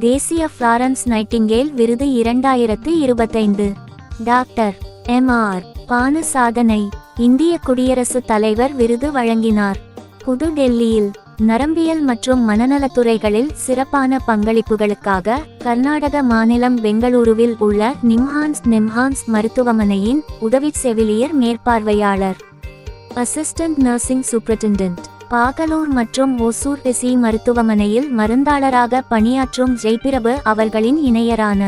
தேசிய Florence Nightingale விருது இரண்டாயிரத்து இருபத்தைந்து. Doctor M. ஆர். பானு சாதனை இந்திய குடியரசுத் தலைவர் விருது வழங்கினார். புதுடெல்லியில் நரம்பியல் மற்றும் மனநலத்துறைகளில் சிறப்பான பங்களிப்புகளுக்காக கர்நாடக மாநிலம் பெங்களூருவில் உள்ள நிம்ஹான்ஸ் நிம்ஹான்ஸ் மருத்துவமனையின் உதவி செவிலியர் மேற்பார்வையாளர் அசிஸ்டன்ட் நர்சிங் சூப்பரிண்டென்ட் பாகலூர் மற்றும் ஒசூர் பிசி மருத்துவமனையில் மருந்தாளராக பணியாற்றும் ஜெய்பிரபு அவர்களின் இணையரான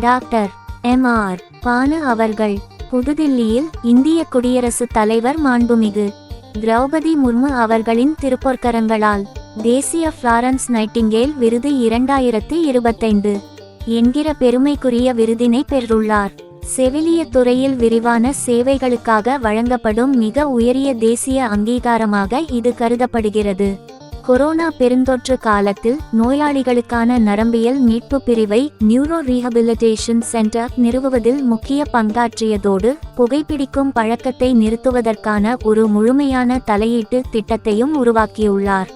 டாக்டர் எம் ஆர் பானு அவர்கள் புதுதில்லியில் இந்திய குடியரசுத் தலைவர் மாண்புமிகு திரௌபதி முர்மு அவர்களின் திருப்பொற்கரங்களால் தேசிய ஃப்ளாரன்ஸ் நைட்டிங்கேல் விருது இரண்டாயிரத்தி இருபத்தைந்து என்கிற பெருமைக்குரிய விருதினை பெற்றுள்ளார். செவிலிய துறையில் விரிவான சேவைகளுக்காக வழங்கப்படும் மிக உயரிய தேசிய அங்கீகாரமாக இது கருதப்படுகிறது. கொரோனா பெருந்தொற்று காலத்தில் நோயாளிகளுக்கான நரம்பியல் மீட்பு பிரிவை நியூரோ ரீஹபிலிட்டேஷன் சென்டர் நிறுவுவதில் முக்கிய பங்காற்றியதோடு புகைப்பிடிக்கும் பழக்கத்தை நிறுத்துவதற்கான ஒரு முழுமையான தலையீட்டு திட்டத்தையும் உருவாக்கியுள்ளார்.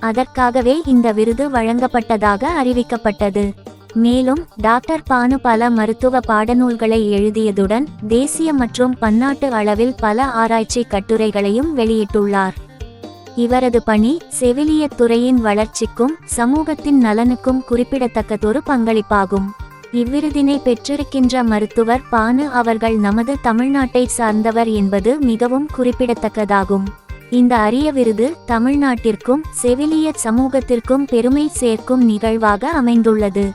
அதற்காகவே இந்த விருது வழங்கப்பட்டதாக அறிவிக்கப்பட்டது. மேலும் டாக்டர் பானு பல மருத்துவ பாடநூல்களை எழுதியதுடன் தேசிய மற்றும் பன்னாட்டு அளவில் பல ஆராய்ச்சி கட்டுரைகளையும் வெளியிட்டுள்ளார். இவரது பணி செவிலியத் துறையின் வளர்ச்சிக்கும் சமூகத்தின் நலனுக்கும் குறிப்பிடத்தக்கதொரு பங்களிப்பாகும். இவ்விருதினை பெற்றிருக்கின்ற மருத்துவர் பானு அவர்கள் நமது தமிழ்நாட்டை சார்ந்தவர் என்பது மிகவும் குறிப்பிடத்தக்கதாகும். இந்த அரிய விருது தமிழ்நாட்டிற்கும் செவிலிய சமூகத்திற்கும் பெருமை சேர்க்கும் நிகழ்வாக அமைந்துள்ளது.